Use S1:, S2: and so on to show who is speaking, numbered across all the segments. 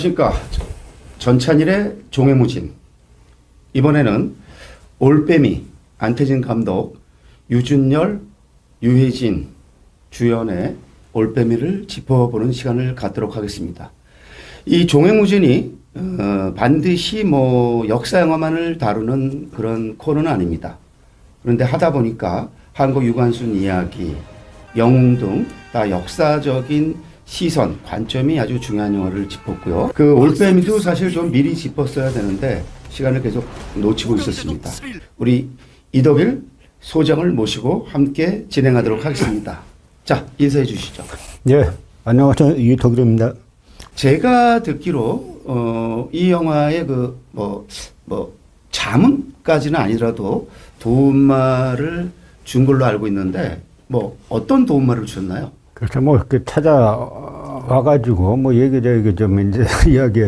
S1: 안녕하십니까. 전찬일의 종해무진. 이번에는 올빼미 안태진 감독, 유준열, 유혜진 주연의 올빼미를 짚어보는 시간을 갖도록 하겠습니다. 이 종횡무진이 어, 반드시 뭐 역사 영화만을 다루는 그런 코너는 아닙니다. 그런데 하다 보니까 한국 유관순 이야기, 영웅 등 다 역사적인 시선, 관점이 아주 중요한 영화를 짚었고요. 그 올빼미도 사실 좀 미리 짚었어야 되는데 시간을 계속 놓치고 있었습니다. 우리 이덕일 소장을 모시고 함께 진행하도록 하겠습니다. 자, 인사해 주시죠.
S2: 예, 안녕하세요. 이덕일입니다.
S1: 제가 듣기로 어, 이 영화의 그뭐뭐 자문까지는 아니라도 도움말을 준 걸로 알고 있는데 뭐 어떤 도움말을 주셨나요?
S2: 그래서 뭐 이렇게 찾아와가지고 뭐 얘기저기 좀 이제 이야기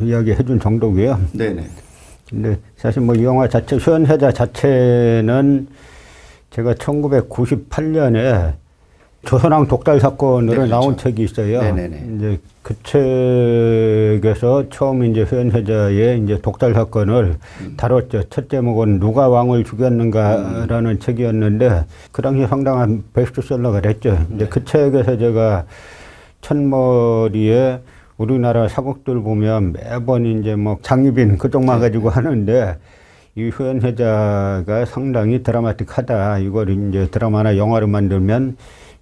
S2: 이야기 해 준 정도고요.
S1: 네네.
S2: 근데 사실 뭐 이 영화 자체 수연회자 자체는 제가 1998년에 조선왕 독달 사건으로
S1: 네, 그렇죠.
S2: 나온 책이 있어요.
S1: 네네네.
S2: 이제 그 책에서 처음 이제 수연회자의 이제 독달 사건을
S1: 음.
S2: 다뤘죠. 첫 제목은 누가 왕을 죽였는가라는
S1: 음.
S2: 책이었는데 그 당시 상당한 베스트셀러가 됐죠. 이제
S1: 네.
S2: 그 책에서 제가 첫머리에 우리나라 사극들 보면 매번 이제 뭐 장유빈 그쪽만
S1: 네.
S2: 가지고 하는데 이 후연회자가 상당히 드라마틱하다. 이걸 이제 드라마나 영화로 만들면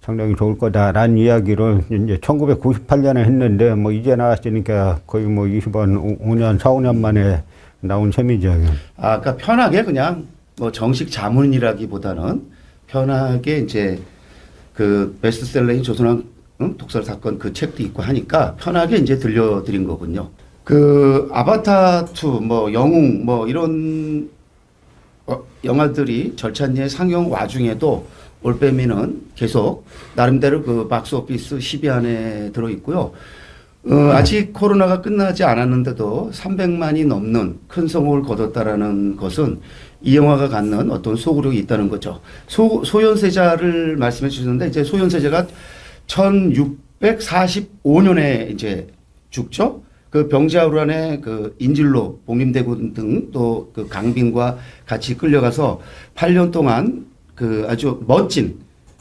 S2: 상당히 좋을 거다라는 이야기를 이제 1998년에 했는데 뭐 이제 나왔으니까 거의 뭐 20원 5년 4, 5년 만에 나온 셈이죠.
S1: 아, 그러니까 편하게 그냥 뭐 정식 자문이라기보다는 편하게 이제 그 베스트셀러인 조선왕 응? 독설 사건 그 책도 있고 하니까 편하게 이제 들려드린 거군요. 그 아바타 2, 뭐 영웅 뭐 이런 어, 영화들이 절찬리에 상영 와중에도 올빼미는 계속 나름대로 그 박스 오피스 10위 안에 들어 있고요. 어, 아직 코로나가 끝나지 않았는데도 300만이 넘는 큰 성공을 거뒀다라는 것은 이 영화가 갖는 어떤 소구력이 있다는 거죠. 소, 소현세자를 말씀해 주셨는데 이제 소현세자가 1645년에 이제 죽죠. 그 병자호란에 그 인질로 복림대군 등 또 그 강빈과 같이 끌려가서 8년 동안 그 아주 멋진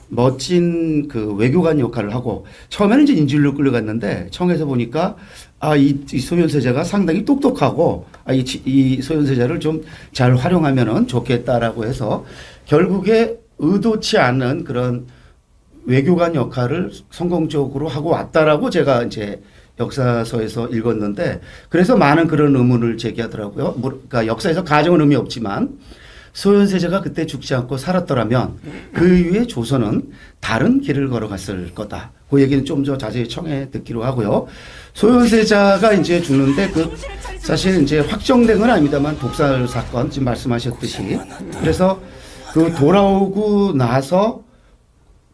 S1: 멋진 그 외교관 역할을 하고 처음에는 이제 인질로 끌려갔는데 청에서 보니까 아이 이 소현세자가 상당히 똑똑하고 아이 이 소현세자를 좀 잘 활용하면은 좋겠다라고 해서 결국에 의도치 않은 그런 외교관 역할을 성공적으로 하고 왔다라고 제가 이제 역사서에서 읽었는데 그래서 많은 그런 의문을 제기하더라고요. 뭐, 그러니까 역사에서 가정은 의미 없지만 소현세자가 그때 죽지 않고 살았더라면 그 이후에 조선은 다른 길을 걸어갔을 거다. 그 얘기는 좀 더 자세히 청해 듣기로 하고요. 소현세자가 이제 죽는데 그 사실 이제 확정된 건 아닙니다만 독살 사건 지금 말씀하셨듯이 그래서 그 돌아오고 나서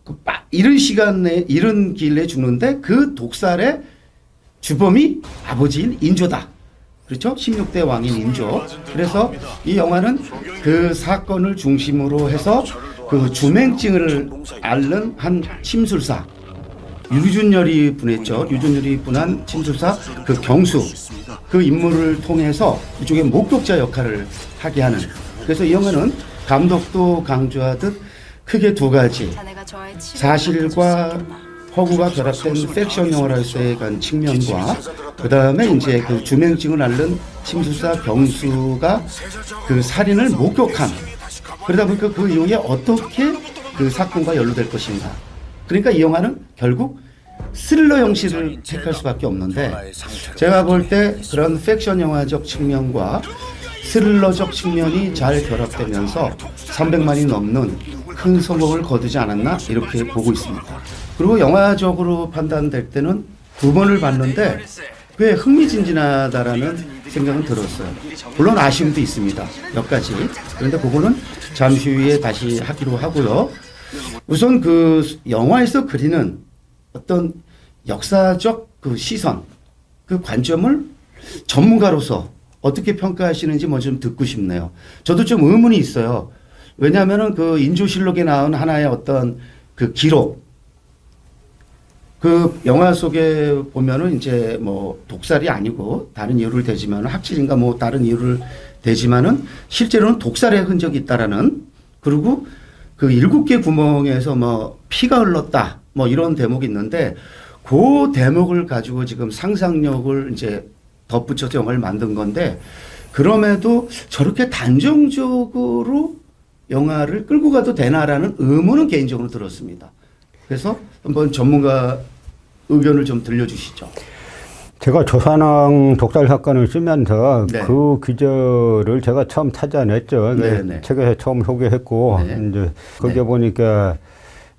S1: 그 빠- 이른 시간에 이른 길에 죽는데 그 독살의 주범이 아버지인 인조다. 그렇죠? 16대 왕인 인조. 그래서 이 영화는 그 사건을 중심으로 해서 그 주맹증을 앓는 한 침술사 유준열이 분했죠. 유준열이 분한 침술사 그 경수 그 인물을 통해서 이쪽에 목격자 역할을 하게 하는. 그래서 이 영화는 감독도 강조하듯 크게 두 가지 사실과 허구가 결합된 팩션 영화로서의 간 측면과 그 다음에 이제 그 주맹증을 앓는 침수사 경수가 그 살인을 목격한 그러다 보니까 그 이후에 어떻게 그 사건과 연루될 것인가. 그러니까 이 영화는 결국 스릴러 형식을 택할 수밖에 없는데 제가 볼 때 그런 팩션 영화적 측면과 스릴러적 측면이 잘 결합되면서 300만이 넘는 큰 성공을 거두지 않았나 이렇게 보고 있습니다. 그리고 영화적으로 판단될 때는 두 번을 봤는데 꽤 흥미진진하다라는 생각은 들었어요. 물론 아쉬움도 있습니다. 몇 가지. 그런데 그거는 잠시 후에 다시 하기로 하고요. 우선 그 영화에서 그리는 어떤 역사적 그 시선, 그 관점을 전문가로서 어떻게 평가하시는지 먼저 좀 듣고 싶네요. 저도 좀 의문이 있어요. 왜냐하면은 그 인조실록에 나온 하나의 어떤 그 기록, 그 영화 속에 보면은 이제 뭐 독살이 아니고 다른 이유를 대지만 학질인가 뭐 다른 이유를 대지만은 실제로는 독살의 흔적이 있다라는 그리고 그 일곱 개 구멍에서 뭐 피가 흘렀다 뭐 이런 대목이 있는데 그 대목을 가지고 지금 상상력을 이제 덧붙여서 영화를 만든 건데 그럼에도 저렇게 단정적으로 영화를 끌고 가도 되나라는 의문은 개인적으로 들었습니다. 그래서 한번 전문가 의견을 좀 들려주시죠.
S2: 제가 조선왕 독살 사건을 쓰면서
S1: 네.
S2: 그 기절을 제가 처음 찾아냈죠.
S1: 네, 네.
S2: 책에서 처음 소개했고
S1: 네.
S2: 이제 거기에
S1: 네.
S2: 보니까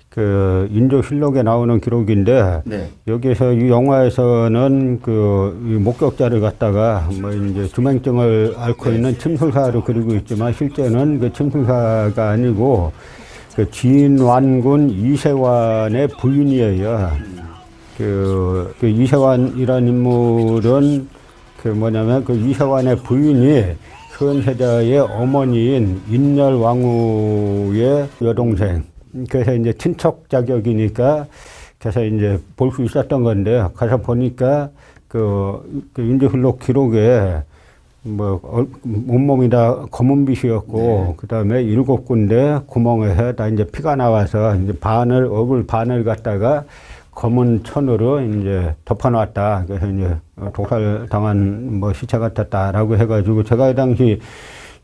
S2: 그 인조실록에 나오는 기록인데
S1: 네.
S2: 여기서 이 영화에서는 그이 목격자를 갖다가 뭐 이제 주맹증을 앓고
S1: 네.
S2: 있는 침술사로 그리고 있지만 실제는 그 침술사가 아니고 그 진완군 이세환의 부인이에요. 그, 그 이세환이라는 인물은 그 뭐냐면 그 이세환의 부인이 수은세자의 어머니인 인열 왕후의 여동생. 그래서 이제 친척 자격이니까 그래서 이제 볼 수 있었던 건데 가서 보니까 그, 그 인조실록 기록에 뭐 얼- 온몸이 다 검은 빛이었고
S1: 네.
S2: 그다음에 일곱 군데 구멍에서 다 이제 피가 나와서 이제 바늘 얼굴 바늘 갖다가 검은 천으로 이제 덮어놨다. 그래서 이제 독살 당한 뭐 시체 같았다라고 해가지고 제가 그 당시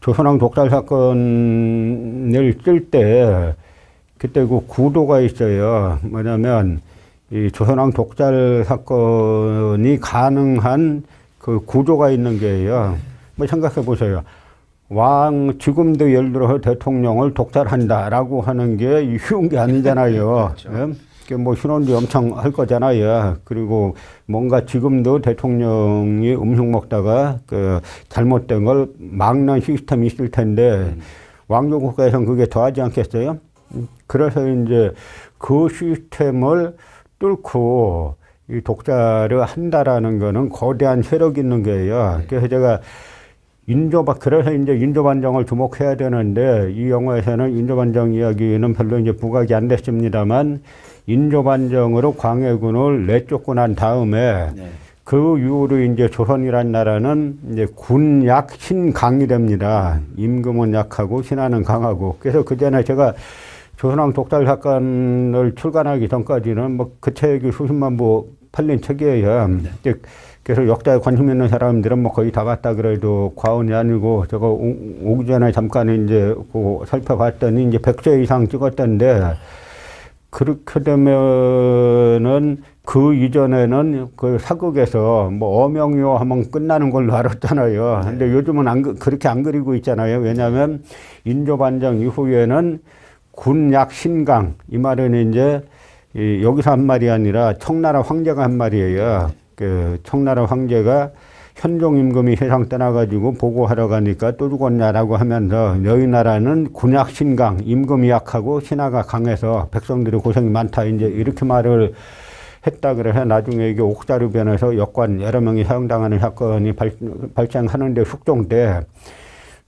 S2: 조선왕 독살 사건을 쓸 때 그때 그 구도가 있어요. 뭐냐면 이 조선왕 독살 사건이 가능한 그 구조가 있는 게요. 뭐 생각해 보세요. 왕 지금도 예를 들어 대통령을 독살한다라고 하는 게 쉬운 게 아니잖아요.
S1: 그렇죠.
S2: 예? 그뭐 신혼지 엄청 할 거잖아요. 그리고 뭔가 지금도 대통령이 음식 먹다가 그 잘못된 걸 막는 시스템이 있을 텐데 왕조 국가에서는 그게 더하지 않겠어요? 음, 그래서 이제 그 시스템을 뚫고 이 독자를 한다라는 거는 거대한 세력이 있는 거예요. 그래서 제가 인조반 그래서 이제 인조반정을 주목해야 되는데 이 영화에서는 인조반정 이야기는 별로 이제 부각이 안 됐습니다만 인조반정으로 광해군을 내쫓고 난 다음에
S1: 네.
S2: 그 이후로 이제 조선이란 나라는 이제 군약 신강이 됩니다. 임금은 약하고 신하는 강하고. 그래서 그 전에 제가 조선왕 독살 사건을 출간하기 전까지는 뭐 그 책이 수십만 부 팔린 책이에요. 이제 그래서 역사에 관심 있는 사람들은 뭐 거의 다 봤다 그래도 과언이 아니고 제가 오- 오기 전에 잠깐 이제 그 살펴봤더니 이제 100세 이상 찍었던데 그렇게 되면은 그 이전에는 그 사극에서 뭐 어명이요 하면 끝나는 걸로 알았잖아요. 근데 요즘은 안, 그- 그렇게 안 그리고 있잖아요. 왜냐하면 인조반정 이후에는 군약 신강 이 말은 이제 이 여기서 한 말이 아니라 청나라 황제가 한 말이에요. 그 청나라 황제가 현종 임금이 세상 떠나가지고 보고하러 가니까 또 죽었냐라고 하면서 너희 나라는 군약 신강 임금이 약하고 신하가 강해서 백성들이 고생이 많다 이제 이렇게 말을 했다 그래서 나중에 이게 옥사르변에서 역관 여러 명이 사형당하는 사건이 발, 발생하는데 숙종 때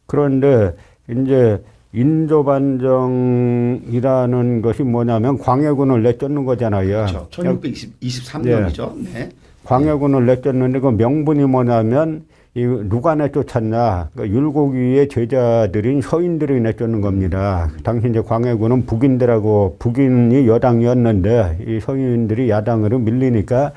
S2: 그런데 이제 인조반정이라는 것이 뭐냐면 광해군을 내쫓는 거잖아요.
S1: 그렇죠. 1623년이죠. 네.
S2: 광해군을 내쫓는데 그 명분이 뭐냐면 이 누가 내쫓았냐? 그러니까 율곡위의 제자들인 서인들이 내쫓는 겁니다. 당시 이제 광해군은 북인들하고 북인이 여당이었는데 이 서인들이 야당으로 밀리니까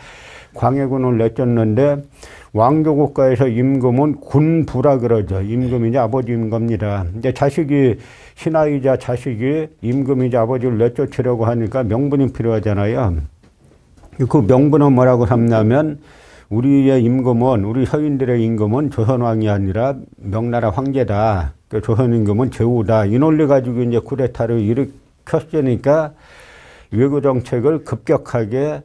S2: 광해군을 내쫓는데 왕조 국가에서 임금은 군부라 그러죠. 임금이 이제 아버지인 겁니다. 이제 자식이 신하이자 자식이 임금이자 아버지를 내쫓으려고 하니까 명분이 필요하잖아요. 그 명분은 뭐라고 삼냐면 우리의 임금은 우리 서인들의 임금은 조선왕이 아니라 명나라 황제다. 그 조선 임금은 제후다. 이 논리 가지고 이제 쿠데타를 일으켰으니까 외교 정책을 급격하게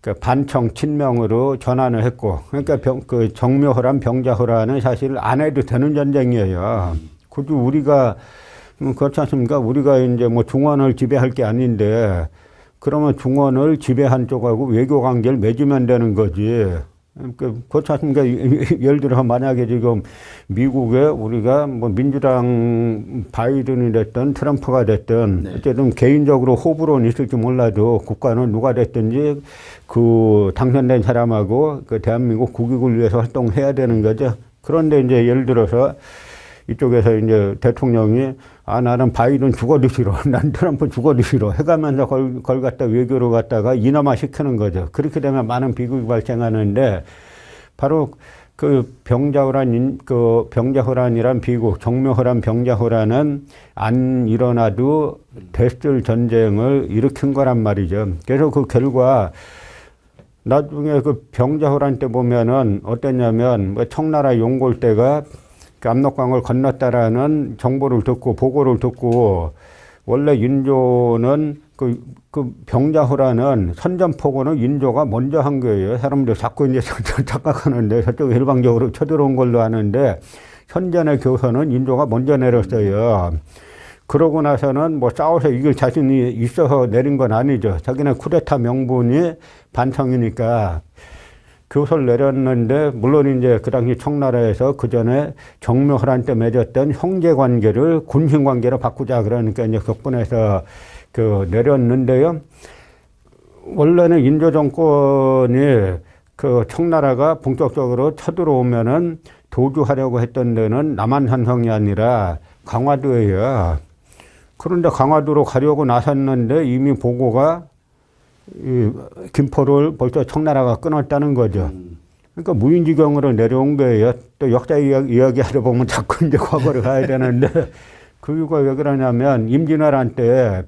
S2: 그 반청 친명으로 전환을 했고 그러니까 병, 그 정묘호란 병자호란은 사실 안 해도 되는 전쟁이에요. 굳이 우리가 음, 그렇지 않습니까? 우리가 이제 뭐 중원을 지배할 게 아닌데 그러면 중원을 지배한 쪽하고 외교 관계를 맺으면 되는 거지. 그, 그렇지 않습니까? 예를 들어 만약에 지금 미국에 우리가 뭐 민주당 바이든이 됐든 트럼프가 됐든
S1: 네.
S2: 어쨌든 개인적으로 호불호는 있을지 몰라도 국가는 누가 됐든지 그 당선된 사람하고 그 대한민국 국익을 위해서 활동해야 되는 거죠. 그런데 이제 예를 들어서 이쪽에서 이제 대통령이 아 나는 바이든 죽어도 싫어. 난 트럼프 죽어도 싫어. 해가면서 걸, 걸 갖다 외교로 갔다가 인화만 시키는 거죠. 그렇게 되면 많은 비극이 발생하는데 바로 그 병자호란 인- 그 병자호란이란 비극 정묘호란 병자호란은 안 일어나도 됐을 전쟁을 일으킨 거란 말이죠. 그래서 그 결과 나중에 그 병자호란 때 보면은 어땠냐면 뭐 청나라 용골 때가 그 압록강을 건넜다라는 정보를 듣고 보고를 듣고 원래 인조는 그, 그 병자호란은 선전포고는 인조가 먼저 한 거예요. 사람들 자꾸 이제 착각하는데 저쪽에 일방적으로 쳐들어온 걸로 아는데 현전의 교선은 인조가 먼저 내렸어요. 그러고 나서는 뭐 싸워서 이길 자신이 있어서 내린 건 아니죠. 자기는 쿠데타 명분이 반성이니까 교서를 내렸는데 물론 이제 그 당시 청나라에서 그 전에 정묘호란 때 맺었던 형제 관계를 군신 관계로 바꾸자 그러니까 이제 격분해서 그 내렸는데요. 원래는 인조 정권이 그 청나라가 본격적으로 쳐들어오면은 도주하려고 했던 데는 남한 산성이 아니라 강화도예요. 그런데 강화도로 가려고 나섰는데 이미 보고가 이 김포를 벌써 청나라가 끊었다는 거죠.
S1: 음.
S2: 그러니까 무인지경으로 내려온 거예요. 또 역사 이야기, 이야기하다 보면 자꾸 이제 과거를 가야 되는데 그 이유가 왜 그러냐면 임진왜란 때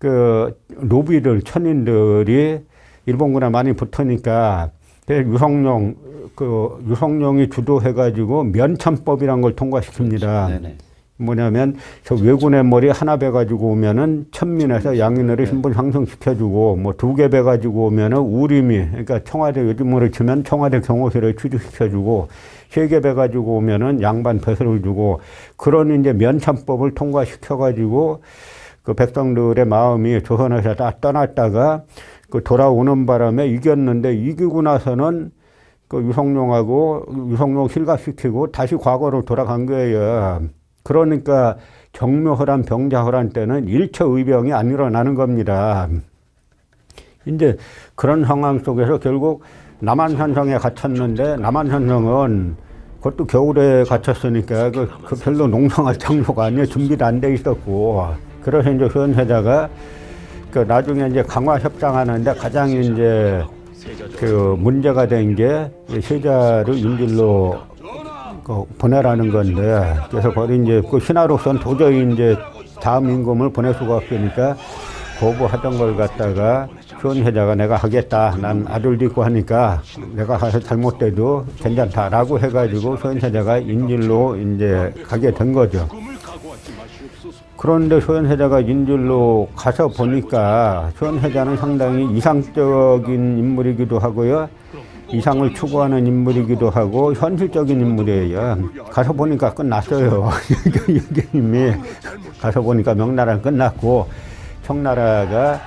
S2: 그 노비들 천인들이 일본군에 많이 붙으니까 그 유성룡 그 유성룡이 주도해가지고 면천법이란 걸 통과시킵니다.
S1: 네네.
S2: 뭐냐면 저 외군의 머리 하나 배 가지고 오면은 천민에서 양인으로
S1: 네.
S2: 신분 상승시켜 주고 뭐 두 개 배 가지고 오면은 우림이 그러니까 청와대 요즘으로 치면 청와대 경호실을 취직시켜 주고 세 개 배 가지고 오면은 양반 배설을 주고 그런 이제 면참법을 통과시켜 가지고 그 백성들의 마음이 조선에서 다 떠났다가 그 돌아오는 바람에 이겼는데 이기고 나서는 그 유성룡하고 유성룡 실각시키고 다시 과거로 돌아간 거예요. 그러니까 정묘호란 병자호란 때는 일처 의병이 안 일어나는 겁니다. 이제 그런 상황 속에서 결국 남한산성에 갇혔는데 남한산성은 그것도 겨울에 갇혔으니까 그, 그 별로 농성할 장소가 아니에요. 준비도 안 돼 있었고. 그래서 이제 수원세자가 그 나중에 이제 강화 협상하는데 가장 이제 그 문제가 된 게 세자를 인질로 그 보내라는 건데 그래서 거기 이제 그 신하로선 도저히 이제 다음 임금을 보낼 수가 없으니까 거부하던 걸 갖다가 수원회자가 내가 하겠다. 난 아들도 있고 하니까 내가 잘못돼도 괜찮다라고 해가지고 수원회자가 인질로 이제 가게 된 거죠. 그런데 수원회자가 인질로 가서 보니까 수원회자는 상당히 이상적인 인물이기도 하고요. 이상을 추구하는 인물이기도 하고 현실적인 인물이에요. 가서 보니까 끝났어요. 이게 이미 가서 보니까 명나라는 끝났고 청나라가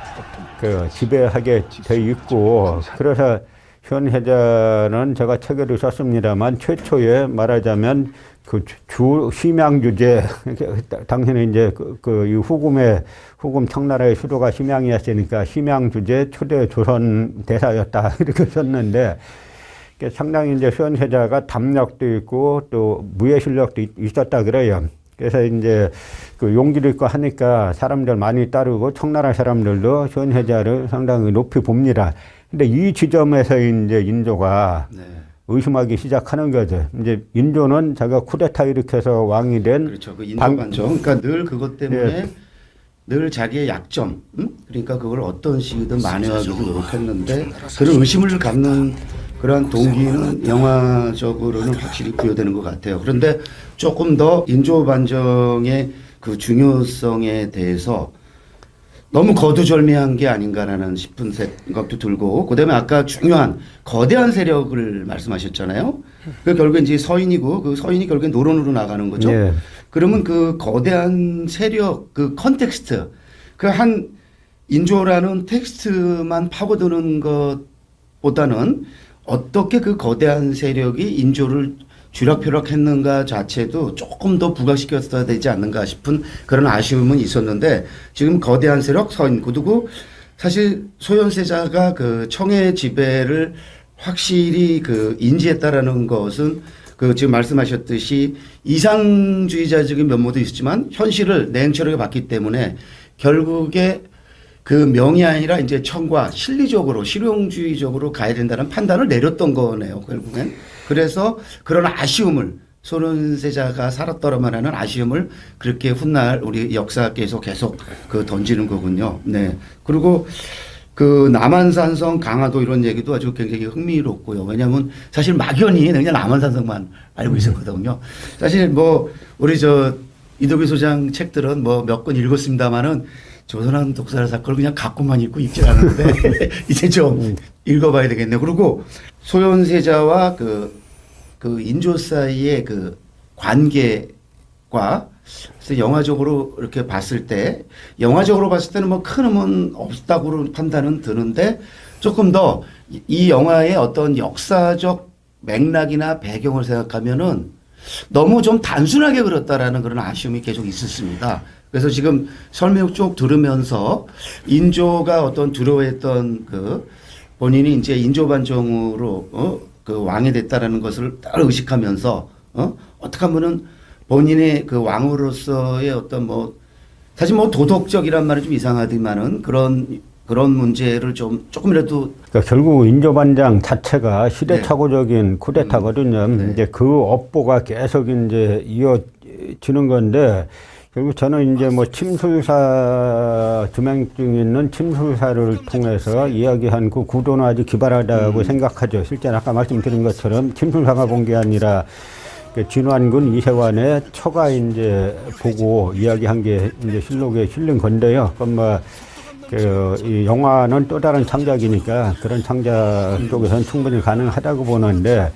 S2: 그 지배하게 돼 있고 그래서 현혜자는 제가 책에도 썼습니다만 최초에 말하자면 그 주 심양 주제 당신은 이제 그, 그 이 후금의 후금 청나라의 수도가 심양이었으니까 심양 주제 초대 조선 대사였다 이렇게 썼는데 그 상당히 이제 수연세자가 담력도 있고 또 무예 실력도 있- 있었다 그래요. 그래서 이제 그 용기도 있고 하니까 사람들 많이 따르고 청나라 사람들도 수연세자를 상당히 높이 봅니다. 근데 이 지점에서 이제 인조가
S1: 네.
S2: 의심하기 시작하는 거죠. 이제 인조는 자기가 쿠데타 일으켜서 왕이 된
S1: 그렇죠. 그
S2: 방-
S1: 인도반정. 그러니까 늘 그것 때문에
S2: 예.
S1: 늘 자기의 약점, 음? 그러니까 그걸 어떤 식이든 만회하기 위해서 노력했는데 그런 의심을 갖는 그러한 동기는 영화적으로는 확실히 부여되는 것 같아요. 그런데 조금 더 인조 반정의 그 중요성에 대해서 너무 거두절미한 게 아닌가라는 싶은 생각도 들고 그다음에 아까 중요한 거대한 세력을 말씀하셨잖아요. 그 결국 이제 서인이고 그 서인이 결국에 노론으로 나가는 거죠.
S2: 예.
S1: 그러면 그 거대한 세력 그 컨텍스트 그 한 인조라는 텍스트만 파고드는 것보다는 어떻게 그 거대한 세력이 인조를 쥐락펴락했는가 자체도 조금 더 부각시켰어야 되지 않는가 싶은 그런 아쉬움은 있었는데 지금 거대한 세력 선 그리고 사실 소현세자가 그 청해 지배를 확실히 그 인지했다라는 것은 그 지금 말씀하셨듯이 이상주의자적인 면모도 있지만 현실을 냉철하게 봤기 때문에 결국에 그 명이 아니라 이제 청과 실리적으로 실용주의적으로 가야 된다는 판단을 내렸던 거네요 결국엔 그래서 그런 아쉬움을 소련세자가 살았더라만 하는 아쉬움을 그렇게 훗날 우리 역사께서 계속 그 던지는 거군요. 네. 그리고 그 남한산성 강화도 이런 얘기도 아주 굉장히 흥미롭고요. 왜냐하면 사실 막연히 그냥 남한산성만 알고 있었거든요. 사실 뭐 우리 저 이도기 소장 책들은 뭐 몇 권 읽었습니다만은 조선한 독살 사건을 그냥 갖고만 읽고 읽지 않았는데 이제 좀 읽어봐야 되겠네요. 그리고 소현세자와 그, 그 인조 사이의 그 관계과 그래서 영화적으로 이렇게 봤을 때 영화적으로 봤을 때는 뭐큰 의문 없다고 판단은 드는데 조금 더 이 영화의 어떤 역사적 맥락이나 배경을 생각하면은 너무 좀 단순하게 그렸다라는 그런 아쉬움이 계속 있었습니다. 그래서 지금 설명 쭉 들으면서 인조가 어떤 두려워했던 그 본인이 이제 인조 반정으로 어? 그 왕이 됐다라는 것을 딱 의식하면서 어? 어떻게 하면은 본인의 그 왕으로서의 어떤 뭐 사실 뭐 도덕적이란 말이 좀 이상하지만은 그런 그런 문제를 좀 조금이라도
S2: 그러니까 결국 인조반장 자체가
S1: 네.
S2: 시대착오적인 쿠데타거든요.
S1: 네.
S2: 이제 그 업보가 계속 이제 이어지는 건데 결국 저는 이제 뭐 침술사 주맹증 있는 침술사를 통해서 이야기한 그 구도는 아주 기발하다고
S1: 음.
S2: 생각하죠. 실제 아까 말씀드린 것처럼 침술사가 본 게 아니라 그 진환군 이세환의 처가 이제 보고 이야기한 게 이제 실록에 실린 건데요. 그건 뭐 그, 이 영화는 또 다른 창작이니까 그런 창작 쪽에서는 충분히 가능하다고 보는데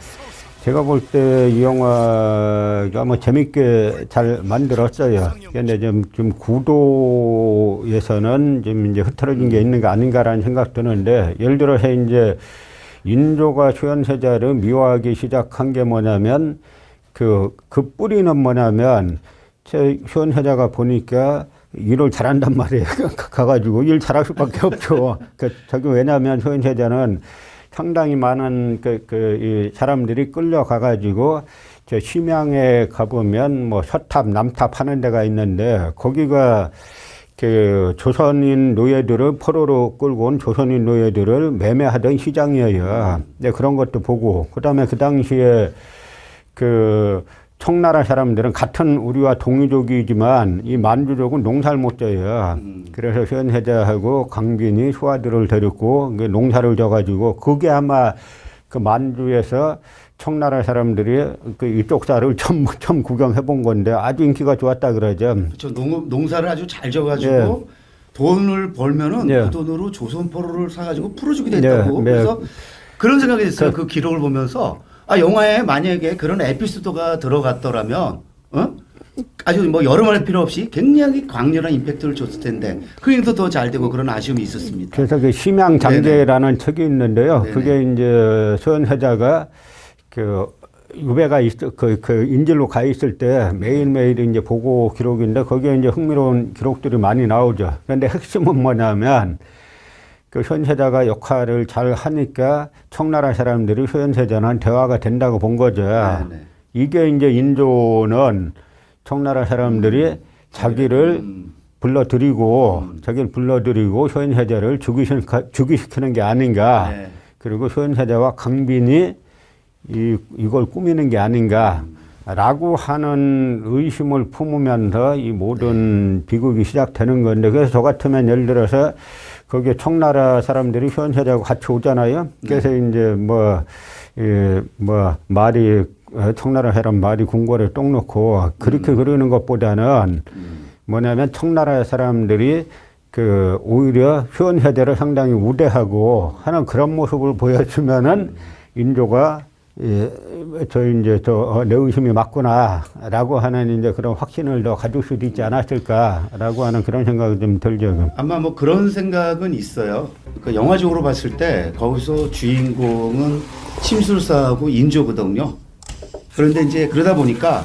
S2: 제가 볼 때 이 영화가 뭐 재밌게 잘 만들었어요. 근데 좀, 좀 구도에서는 좀 이제 흐트러진 게 있는 거 아닌가라는 생각 드는데 예를 들어서 이제 인조가 수연세자를 미워하기 시작한 게 뭐냐면 그, 그 뿌리는 뭐냐면 제 수연세자가 보니까 일을 잘한단 말이에요. 가가지고 일 잘할 수밖에 없죠. 그 저기 왜냐하면 소현세자는 상당히 많은 그, 그, 이 사람들이 끌려가가지고 저 심양에 가보면 뭐 서탑, 남탑 하는 데가 있는데 거기가 그 조선인 노예들을 포로로 끌고 온 조선인 노예들을 매매하던 시장이에요. 네, 그런 것도 보고 그다음에 그 당시에 그 청나라 사람들은 같은 우리와 동이족이지만 이 만주족은 농사를 못 져요. 그래서 현혜자하고 강빈이 수하들을 데리고 그 농사를 져가지고 그게 아마 그 만주에서 청나라 사람들이 그 이쪽 사를 처음, 처음 구경해 본 건데 아주 인기가 좋았다 그러죠.
S1: 그렇죠. 농, 농사를 아주 잘 져가지고 돈을 벌면은
S2: 예.
S1: 그 돈으로 조선포로를 사가지고 풀어주게 됐다고.
S2: 네, 네.
S1: 그래서 그런 생각이 됐어요. 그 기록을 보면서 아 영화에 만약에 그런 에피소드가 들어갔더라면 어? 아주 뭐 여러 말 필요 없이 굉장히 강렬한 임팩트를 줬을 텐데 그 일도 더 잘 되고 그런 아쉬움이 있었습니다.
S2: 그래서 그 심양 장제라는 책이 있는데요.
S1: 네네.
S2: 그게 이제 소현회자가 그 유배가 있, 그, 그 인질로 가 있을 때 매일매일 이제 보고 기록인데 거기에 이제 흥미로운 기록들이 많이 나오죠. 그런데 핵심은 뭐냐면 그 현세자가 역할을 잘 하니까 청나라 사람들이 현세자는 대화가 된다고 본 거죠.
S1: 네네.
S2: 이게 이제 인조는 청나라 사람들이 자기를
S1: 음,
S2: 불러들이고 자기를 불러들이고 효인세자를 죽이시, 죽이시키는 게 아닌가.
S1: 네.
S2: 그리고 효인세자와 강빈이 이, 이걸 꾸미는 게 아닌가. 라고 하는 의심을 품으면서 이 모든 비극이 시작되는 건데 그래서 저 같으면 예를 들어서 거기에 청나라 사람들이 효인세자하고 같이 오잖아요. 그래서 이제 뭐, 예, 뭐 말이 어, 청나라 사람 말이 궁궐에 똥 놓고 그렇게 그러는 것보다는 뭐냐면 청나라 사람들이 그 오히려 효연세대를 상당히 우대하고 하는 그런 모습을 보여주면은 인조가 예, 저 이제 저내 의심이 맞구나라고 하는 이제 그런 확신을 더 가질 수도 있지 않았을까라고 하는 그런 생각이 좀 들죠.
S1: 아마 뭐 그런 생각은 있어요. 그 영화적으로 봤을 때 거기서 주인공은 침술사하고 인조거든요. 그런데 이제 그러다 보니까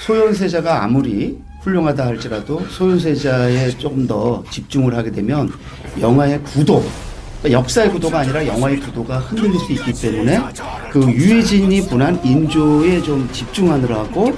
S1: 소현세자가 아무리 훌륭하다 할지라도 소현세자에 조금 더 집중을 하게 되면 영화의 구도, 그러니까 역사의 구도가 아니라 영화의 구도가 흔들릴 수 있기 때문에 그 유해진이 분한 인조에 좀 집중하느라고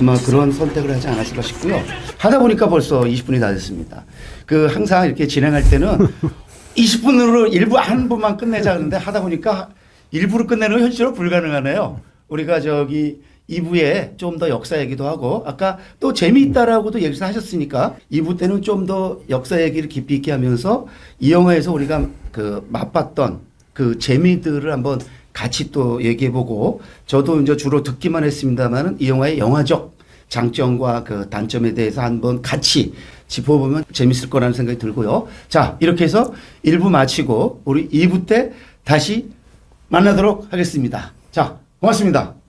S1: 아마 그런 선택을 하지 않았을까 싶고요. 하다 보니까 벌써 20분이 다 됐습니다. 그 항상 이렇게 진행할 때는 20분으로 일부 한 분만 끝내자 하는데 하다 보니까 일부를 끝내는 건 현실로 불가능하네요. 우리가 저기 2부에 좀 더 역사 얘기도 하고 아까 또 재미있다라고도 얘기를 하셨으니까 2부 때는 좀 더 역사 얘기를 깊이 있게 하면서 이 영화에서 우리가 그 맛봤던 그 재미들을 한번 같이 또 얘기해보고 저도 이제 주로 듣기만 했습니다만은 이 영화의 영화적 장점과 그 단점에 대해서 한번 같이 짚어보면 재밌을 거라는 생각이 들고요. 자, 이렇게 해서 1부 마치고 우리 2부 때 다시 만나도록 하겠습니다. 자, 고맙습니다.